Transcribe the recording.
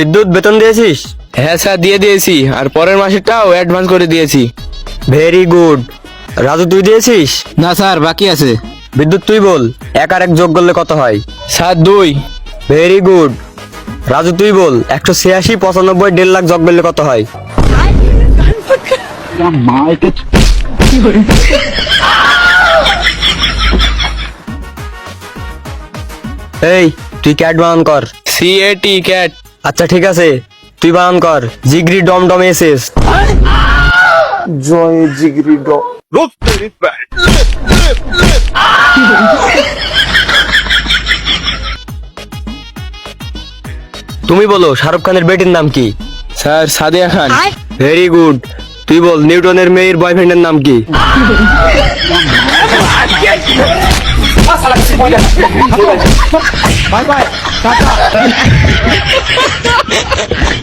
বিদ্যুৎ বেতন দিয়েছিস? হ্যাঁ স্যার দিয়ে দিয়েছি। আর পরের মাসেরটাও অ্যাডভান্স করে দিয়েছি। ভেরি গুড রাজু তুই দিয়েছিস? না স্যার বাকি আছে। বিদ্যুৎ তুই বল এক আর এক যোগ করলে কত হয়? স্যার দুই। ভেরি গুড রাজু তুই বল একশো ছিয়াশি পঁচানব্বই দেড় লাখ যোগ করলে কত হয়? এই তুই ক্যাট বানান কর। সি এ টি ক্যাট আচ্ছা ঠিক আছে। তুই বানান কর। জিগরি ডম ডম এসেস জয় জিগরি ডম। তুমি বলো শাহরুখ খানের বেটির নাম কি? Sir Sadia Khan. Very good তুই বল নিউটনের মেয়ের বয়ফ্রেন্ডের নাম কি? সালা কিছু কই না বাই বাই টাটা।